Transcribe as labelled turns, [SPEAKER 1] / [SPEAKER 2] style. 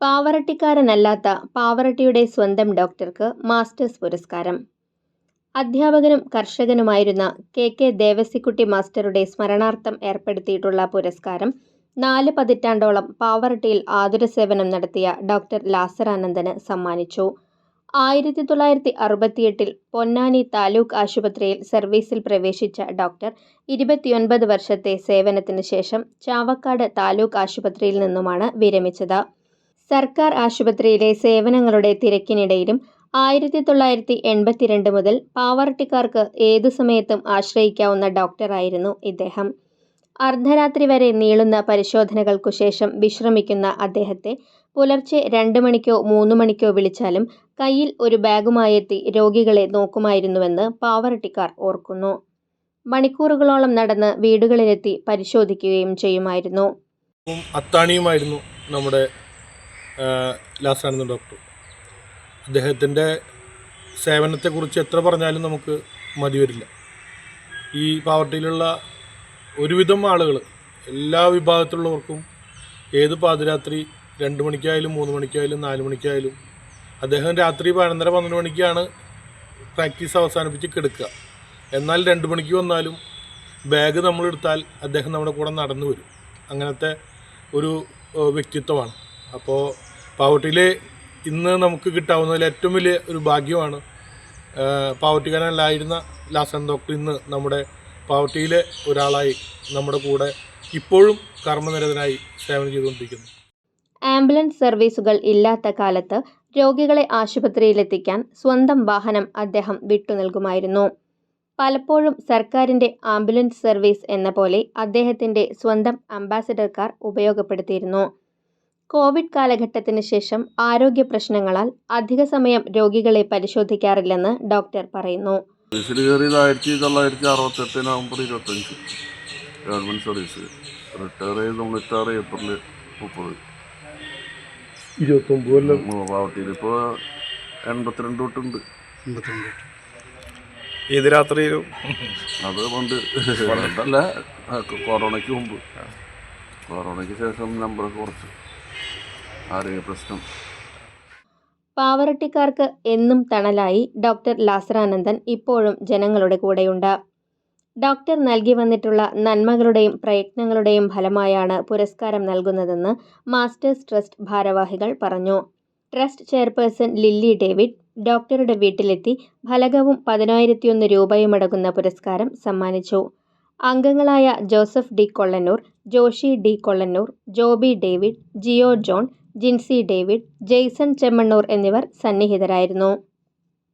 [SPEAKER 1] പാവറട്ടിക്കാരനല്ലാത്ത പാവറട്ടിയുടെ സ്വന്തം ഡോക്ടർക്ക് മാസ്റ്റേഴ്സ് പുരസ്കാരം. അധ്യാപകനും കർഷകനുമായിരുന്ന കെ കെ ദേവസിക്കുട്ടി മാസ്റ്ററുടെ സ്മരണാർത്ഥം ഏർപ്പെടുത്തിയിട്ടുള്ള പുരസ്കാരം നാല് പതിറ്റാണ്ടോളം പാവറട്ടിയിൽ ആതുര സേവനം നടത്തിയ ഡോക്ടർ ലാസറാനന്ദന് സമ്മാനിച്ചു. ആയിരത്തി തൊള്ളായിരത്തി അറുപത്തിയെട്ടിൽ പൊന്നാനി താലൂക്ക് ആശുപത്രിയിൽ സർവീസിൽ പ്രവേശിച്ച ഡോക്ടർ ഇരുപത്തിയൊൻപത് വർഷത്തെ സേവനത്തിന് ശേഷം ചാവക്കാട് താലൂക്ക് ആശുപത്രിയിൽ നിന്നുമാണ് വിരമിച്ചത്. സർക്കാർ ആശുപത്രിയിലെ സേവനങ്ങളുടെ തിരക്കിനിടയിലും ആയിരത്തി തൊള്ളായിരത്തി എൺപത്തിരണ്ട് മുതൽ പാവറട്ടിക്കാർക്ക് ഏതു സമയത്തും ആശ്രയിക്കാവുന്ന ഡോക്ടറായിരുന്നു ഇദ്ദേഹം. അർദ്ധരാത്രി വരെ നീളുന്ന പരിശോധനകൾക്കു ശേഷം വിശ്രമിക്കുന്ന അദ്ദേഹത്തെ പുലർച്ചെ രണ്ട് മണിക്കോ മൂന്ന് മണിക്കോ വിളിച്ചാലും കയ്യിൽ ഒരു ബാഗുമായെത്തി രോഗികളെ നോക്കുമായിരുന്നുവെന്ന് പാവറട്ടിക്കാർ ഓർക്കുന്നു. മണിക്കൂറുകളോളം നടന്ന് വീടുകളിലെത്തി പരിശോധിക്കുകയും ചെയ്യുമായിരുന്നു.
[SPEAKER 2] അത്താണിയുമായിരുന്നു നമ്മുടെ ലാസാനന്ദ ഡോക്ടർ. അദ്ദേഹത്തിന്റെ സേവനത്തെക്കുറിച്ച് എത്ര പറഞ്ഞാലും നമുക്ക് മതി വരില്ല. ഈ പാവർട്ടിയിലുള്ള ഒരുവിധം ആളുകൾ എല്ലാ വിഭാഗത്തിലുള്ളവർക്കും ഏത് പാതിരാത്രി രണ്ട് മണിക്കായാലും മൂന്ന് മണിക്കായാലും നാല് മണിക്കായാലും അദ്ദേഹം രാത്രി പതിനൊന്നര പന്ത്രണ്ട് മണിക്കാണ് പ്രാക്ടീസ് അവസാനിപ്പിച്ച് കിടക്കുക. എന്നാൽ രണ്ട് മണിക്ക് വന്നാലും ബാഗ് നമ്മളെടുത്താൽ അദ്ദേഹം നമ്മുടെ കൂടെ നടന്നു വരും. അങ്ങനത്തെ ഒരു വ്യക്തിത്വമാണ്. അപ്പോൾ പാവട്ടിയിൽ ഇന്ന് നമുക്ക് കിട്ടാവുന്നതിൽ ഏറ്റവും വലിയ ഒരു ഭാഗ്യമാണ്. പാവട്ടിക്കാരനല്ലായിരുന്ന ലാസൻ ഡോക്ടർ ഇന്ന് നമ്മുടെ പാവട്ടിയിലെ ഒരാളായി നമ്മുടെ കൂടെ ഇപ്പോഴും കർമ്മനിരതനായി സേവനം ചെയ്തുകൊണ്ടിരിക്കുന്നു.
[SPEAKER 1] ആംബുലൻസ് സർവീസുകൾ ഇല്ലാത്ത കാലത്ത് രോഗികളെ ആശുപത്രിയിലെത്തിക്കാൻ സ്വന്തം വാഹനം അദ്ദേഹം വിട്ടുനൽകുമായിരുന്നു പലപ്പോഴും സർക്കാരിന്റെ ആംബുലൻസ് സർവീസ് എന്ന പോലെ അദ്ദേഹത്തിന്റെ സ്വന്തം അംബാസഡർ കാർ ഉപയോഗപ്പെടുത്തിയിരുന്നു. കോവിഡ് കാലഘട്ടത്തിന് ശേഷം ആരോഗ്യ പ്രശ്നങ്ങളാൽ അധിക സമയം രോഗികളെ പരിശോധിക്കാറില്ലെന്ന് ഡോക്ടർ പറയുന്നു.
[SPEAKER 3] സർവീസിൽ കയറിയത് ആയിരത്തി തൊള്ളായിരത്തി അറുപത്തെട്ട് നവംബർ ഇരുപത്തഞ്ച്. Government service. റിട്ടയർ ചെയ്ത് തൊണ്ണൂറ്റാറ് ഏപ്രിൽ മുപ്പത്.
[SPEAKER 2] ഇരുപത്തൊമ്പത് കൊല്ലം.
[SPEAKER 3] പാവട്ടിയിൽ ഇപ്പോൾ എൺപത്തിരണ്ട് തൊട്ടുണ്ട്.
[SPEAKER 2] ഏത് രാത്രിയിലും?
[SPEAKER 3] അത് കൊണ്ട് അതല്ല കൊറോണയ്ക്ക് മുമ്പ്. കൊറോണയ്ക്ക് ശേഷം നമ്പർ കുറച്ച്. ആരോഗ്യ പ്രശ്നം.
[SPEAKER 1] പാവറട്ടിക്കാർക്ക് എന്നും തണലായി ഡോക്ടർ ലാസറാനന്ദൻ ഇപ്പോഴും ജനങ്ങളുടെ കൂടെയുണ്ട്. ഡോക്ടർ നൽകി വന്നിട്ടുള്ള നന്മകളുടെയും പ്രയത്നങ്ങളുടെയും ഫലമായാണ് പുരസ്കാരം നൽകുന്നതെന്ന് മാസ്റ്റേഴ്സ് ട്രസ്റ്റ് ഭാരവാഹികൾ പറഞ്ഞു. ട്രസ്റ്റ് ചെയർപേഴ്സൺ ലില്ലി ഡേവിഡ് ഡോക്ടറുടെ വീട്ടിലെത്തി ഫലകവും പതിനായിരത്തിയൊന്ന് രൂപയുമടങ്ങുന്ന പുരസ്കാരം സമ്മാനിച്ചു. അംഗങ്ങളായ Joseph D Kollannur Joshy D Kollannur Joby David Jio John Jincy David Jason Chemmannur എന്നിവർ സന്നിഹിതരായിരുന്നു.